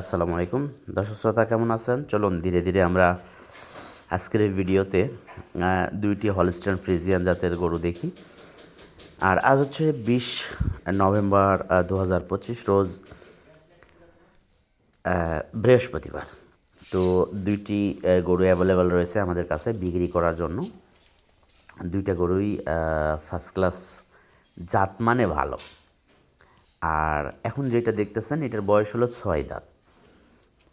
আসসালামু আলাইকুম। দর্শক শ্রোতা, কেমন আছেন? চলুন, ধীরে ধীরে আমরা আজকের এই ভিডিওতে দুইটি হলস্টাইন ফ্রিজিয়ান জাতের গরু দেখি। আর আজ হচ্ছে বিশ নভেম্বর দু হাজার পঁচিশ, রোজ বৃহস্পতিবার। তো দুইটি গরু অ্যাভেলেবেল রয়েছে আমাদের কাছে বিক্রি করার জন্য। দুইটা গরুই ফার্স্ট ক্লাস জাত মানে ভালো। আর এখন যেটা দেখতেছেন, এটার বয়স হলো ছয় দাঁত।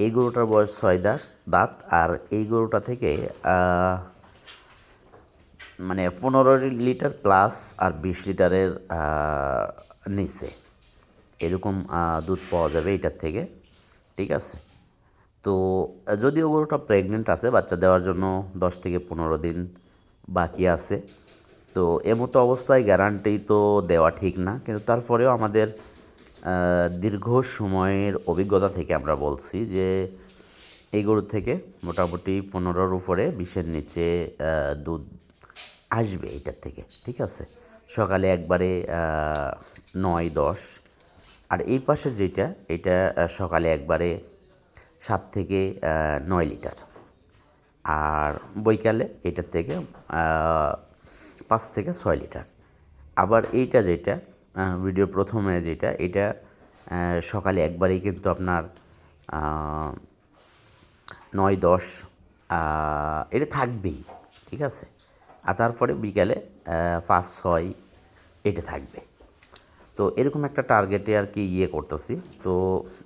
এই গরুটার বয়স ছয় দাস দাঁত, আর এই গরুটা থেকে মানে পনেরো লিটার প্লাস আর বিশ লিটারের নিচে। এরকম দুধ পাওয়া যাবে এটার থেকে, ঠিক আছে? তো, যদিও গরুটা প্রেগনেন্ট আছে, বাচ্চা দেওয়ার জন্য দশ থেকে পনেরো দিন বাকি আছে। তো এমতো অবস্থায় গ্যারান্টি তো দেওয়া ঠিক না, কিন্তু তারপরেও আমাদের দীর্ঘ সময়ের অভিজ্ঞতা থেকে আমরা বলছি যে এই গরু থেকে মোটামুটি পনেরোর উপরে বিশের নিচে দুধ আসবে এটার থেকে, ঠিক আছে? সকালে একবারে নয়, দশ। আর এই পাশে যেটা, এটা সকালে একবারে সাত থেকে নয় লিটার। আর বৈকালে এটার থেকে পাঁচ থেকে ছয় লিটার। আবার এইটা যেটা ভিডিও প্রথমে যেটা, এটা সকালে একবারেই কিন্তু আপনার নয় দশ এটা থাকবেই, ঠিক আছে? আর তারপরে বিকালে পাঁচ ছয়, এটা থাকবে। তো এরকম একটা টার্গেটে আর কি ইয়ে করতেছি। তো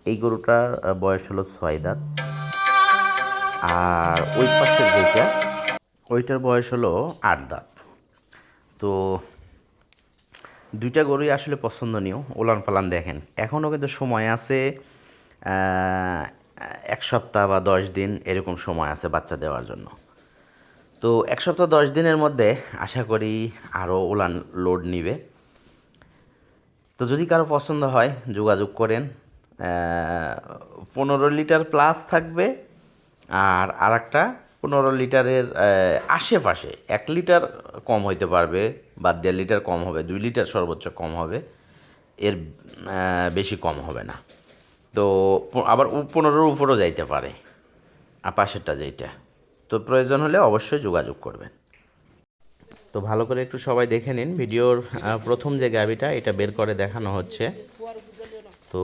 এই গরুটার বয়স হলো ছয় দাঁত। আর ওই পাশের যেটা, ওইটার বয়স হলো আট দাঁত। তো দুইটা গরুই আসলে পছন্দনীয়, ওলান পালান দেখেন। এখনও কিন্তু সময় আছে এক সপ্তাহ বা দশ দিন এরকম সময় আছে বাচ্চা দেওয়ার জন্য। তো এক সপ্তাহ, দশ দিনের মধ্যে আশা করি আরও উলান লোড নিবে। তো যদি কারও পছন্দ হয়, যোগাযোগ করেন। পনেরো লিটার প্লাস থাকবে, আর আর একটা পনেরো লিটারের আশেপাশে এক লিটার কম হইতে পারবে, বা দেড় লিটার কম হবে, দুই লিটার সর্বোচ্চ কম হবে, এর বেশি কম হবে না। তো আবার পনেরোর উপরও যাইতে পারে, আর পাশেরটা যেইটা। তো প্রয়োজন হলে অবশ্যই যোগাযোগ করবেন। তো ভালো করে একটু সবাই দেখে নিন, ভিডিওর প্রথম যে গাবিটা এটা বের করে দেখানো হচ্ছে। তো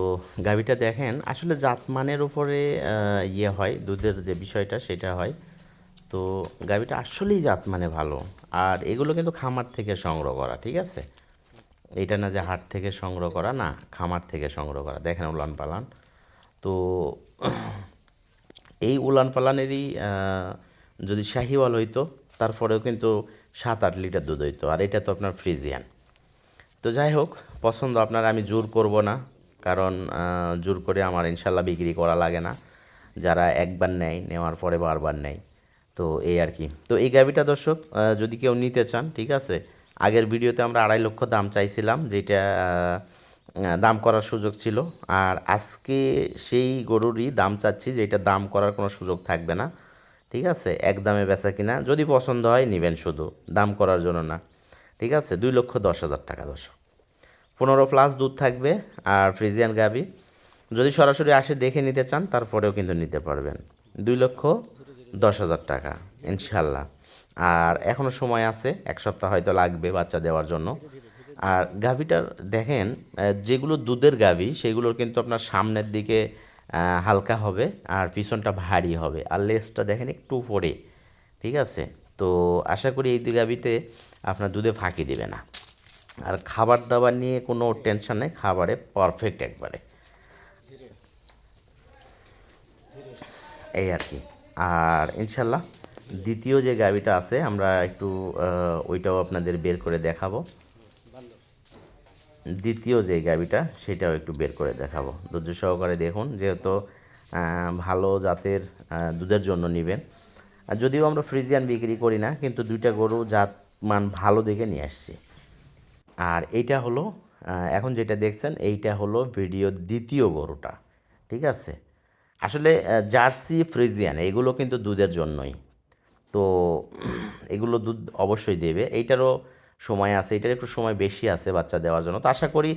গাবিটা দেখেন, আসলে জাতমানের উপরে ইয়ে হয়, দুধের যে বিষয়টা, সেটা হয়। তো গাবিটা আসলেই জাত মানে ভালো। আর এগুলো কিন্তু খামার থেকে সংগ্রহ করা, ঠিক আছে? এটা না যে হাট থেকে সংগ্রহ করা, না, খামার থেকে সংগ্রহ করা। দেখেন উলান পালান। তো এই উলান পালানেরই যদি শাহিওয়াল হইতো, তারপরেও কিন্তু সাত আট লিটার দুধ হইতো। আর এটা তো আপনার ফ্রিজিয়ান। তো যাই হোক, পছন্দ আপনার, আমি জোর করব না। কারণ জোর করে আমার ইনশাল্লাহ বিক্রি করা লাগে না। যারা একবার নেয়, নেওয়ার পরে বারবার নেয়। তো এই আর কি। তো এই গাভিটা দর্শক যদি কেউ নিতে চান, ঠিক আছে? আগের ভিডিওতে আমরা আড়াই লক্ষ দাম চাইছিলাম, যেটা দাম করার সুযোগ ছিল। আর আজকে সেই গরুরই দাম চাচ্ছি, যেটা দাম করার কোনো সুযোগ থাকবে না, ঠিক আছে? এক দামে বেচা কিনা, যদি পছন্দ হয় নেবেন শুধু, দাম করার জন্য না, ঠিক আছে? দুই লক্ষ দশ হাজার টাকা দর্শক। পনেরো প্লাস দুধ থাকবে, আর ফ্রিজিয়ান গাবি যদি সরাসরি আসে দেখে নিতে চান, তারপরেও কিন্তু নিতে পারবেন। দুই লক্ষ দশ হাজার টাকা, ইনশাল্লাহ। আর এখনও সময় আছে, এক সপ্তাহ হয়তো লাগবে বাচ্চা দেওয়ার জন্য। আর গাভিটার দেখেন যেগুলো দুধের গাভি, সেগুলোর কিন্তু আপনার সামনের দিকে হালকা হবে আর পিছনটা ভারী হবে। আর লেসটা দেখেন একটু পরে ঠিক আছে? তো আশা করি এই গাভিতে আপনার দুধে ফাঁকি দেবে না। আর খাবার দাবার নিয়ে কোনো টেনশন নেই, খাবারে পারফেক্ট একবারে। এই আর কি। আর ইনশাল্লাহ দ্বিতীয় যে গাড়িটা আছে, আমরা একটু ওইটাও আপনাদের বের করে দেখাবো। দ্বিতীয় যে গাবিটা, সেটাও একটু বের করে দেখাবো। ধৈর্য সহকারে দেখুন, যেহেতু ভালো জাতের দুধের জন্য নেবেন। যদিও আমরা ফ্রিজিয়ান বিক্রি করি না, কিন্তু দুইটা গরু জাত মান ভালো দেখে নিয়ে আসছি। আর এইটা হলো এখন যেটা দেখছেন, এইটা হলো ভিডিও দ্বিতীয় গরুটা, ঠিক আছে? আসলে জার্সি, ফ্রিজিয়ান, এগুলো কিন্তু দুধের জন্যই। তো এগুলো দুধ অবশ্যই দেবে। এইটারও সময় আছে, এটার একটু সময় বেশি আছে বাচ্চা দেওয়ার জন্য। তো আশা করি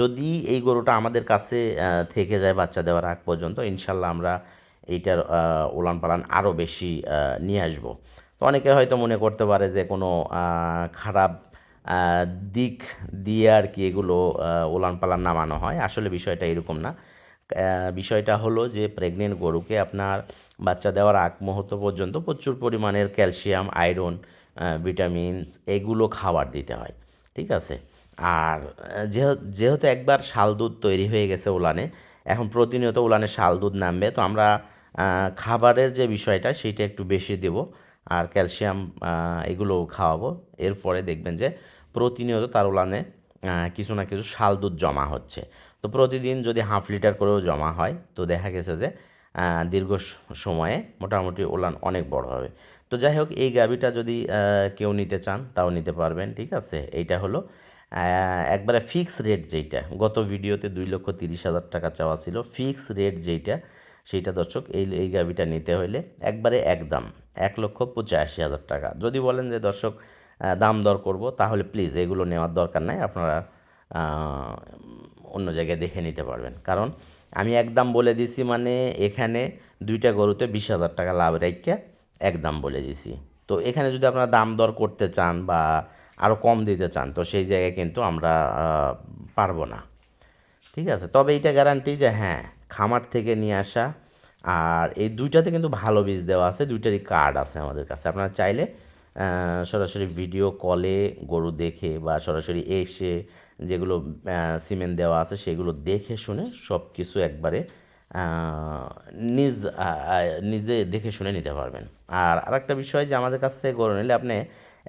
যদি এই গরুটা আমাদের কাছে থেকে যায় বাচ্চা দেওয়ার আগ পর্যন্ত, ইনশাল্লাহ আমরা এইটার উলান পালান আরও বেশি নিয়ে আসব। তো অনেকে হয়তো মনে করতে পারে যে কোনো খারাপ দিক দিয়ে আর কি এগুলো উলান পালান নামানো হয়। আসলে বিষয়টা এরকম না। বিষয়টা হলো যে প্রেগনেন্ট গরুকে আপনার বাচ্চা দেওয়ার আগ মুহূর্ত পর্যন্ত প্রচুর পরিমাণের ক্যালসিয়াম আয়রন ভিটামিন এগুলো খাবার দিতে হয়, ঠিক আছে? আর যেহেতু যেহেতু একবার শাল দুধ তৈরি হয়ে গেছে উলানে, এখন প্রতিনিয়ত উলানে শাল দুধ নামবে, তো আমরা খাবারের যে বিষয়টা সেটা একটু বেশি দেব, আর ক্যালসিয়াম এগুলো খাওয়াবো। এরপরে দেখবেন যে প্রতিনিয়ত তার উলানে কিছু না কিছু শাল দুধ জমা হচ্ছে। তো প্রতিদিন যদি হাফ লিটার করেও জমা হয়, তো দেখা গেছে যে দীর্ঘ সময়ে মোটামুটি ওলান অনেক বড় হবে। তো যাই হোক, এই গাভিটা যদি কেউ নিতে চান, তাও নিতে পারবেন, ঠিক আছে? এইটা হলো একবারে ফিক্স রেট যেইটা। গত ভিডিওতে দুই লক্ষ তিরিশ হাজার টাকা চাওয়া ছিল। ফিক্স রেট যেইটা, সেইটা দর্শক, এই এই গাভিটা নিতে হলে একবারে একদম এক লক্ষ পঁচাশি হাজার টাকা। যদি বলেন যে, দর্শক দাম দর করব, তাহলে প্লিজ এগুলো নেওয়ার দরকার নাই। আপনারা অন্য জায়গায় দেখে নিতে পারবেন। কারণ আমি একদম বলে দিছি মানে এখানে দুইটা গরুতে বিশ হাজার টাকা লাভ রেখে একদম বলে দিছি। তো এখানে যদি আপনারা দাম দর করতে চান বা আরও কম দিতে চান, তো সেই জায়গায় কিন্তু আমরা পারব না। ঠিক আছে? তবে এইটা গ্যারান্টি যে হ্যাঁ খামার থেকে নিয়ে আসা আর এই দুইটাতে কিন্তু ভালো বীজ দেওয়া আছে, দুইটারই কার্ড আছে আমাদের কাছে। আপনারা চাইলে সরাসরি ভিডিও কলে গরু দেখে বা সরাসরি এসে যেগুলো সিমেন্ট দেওয়া আছে সেগুলো দেখে শুনে সব কিছু একবারে নিজ নিজে দেখে শুনে নিতে পারবেন। আর আরেকটা বিষয় যে আমাদের কাছ থেকে গরু নিলে আপনি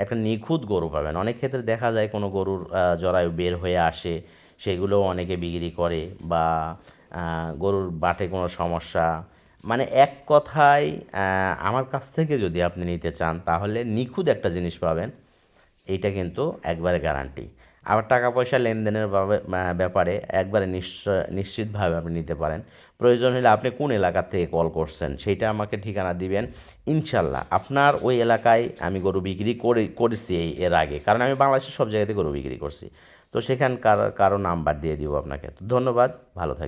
একটা নিখুঁত গরু পাবেন। অনেক ক্ষেত্রে দেখা যায় কোনো গরুর জরায়ু বের হয়ে আসে, সেগুলোও অনেকে বিক্রি করে বা গরুর বাটে কোনো সমস্যা। মানে এক কথায় আমার কাছ থেকে যদি আপনি নিতে চান তাহলে নিখুঁত একটা জিনিস পাবেন, এইটা কিন্তু একবারে গ্যারান্টি আবার টাকা পয়সা লেনদেনের ব্যাপারে একবারে নিশ্চয়, নিশ্চিতভাবে আপনি নিতে পারেন। প্রয়োজন হলে আপনি কোন এলাকা থেকে কল করছেন সেইটা আমাকে ঠিকানা দিবেন। ইনশাল্লাহ আপনার ওই এলাকায় আমি গরু বিক্রি করে, করেছি এর আগে। কারণ আমি বাংলাদেশের সব জায়গাতে গরু বিক্রি করছি। তো সেখানকার, কারও নাম্বার দিয়ে দিব আপনাকে। তো ধন্যবাদ, ভালো থাকবেন।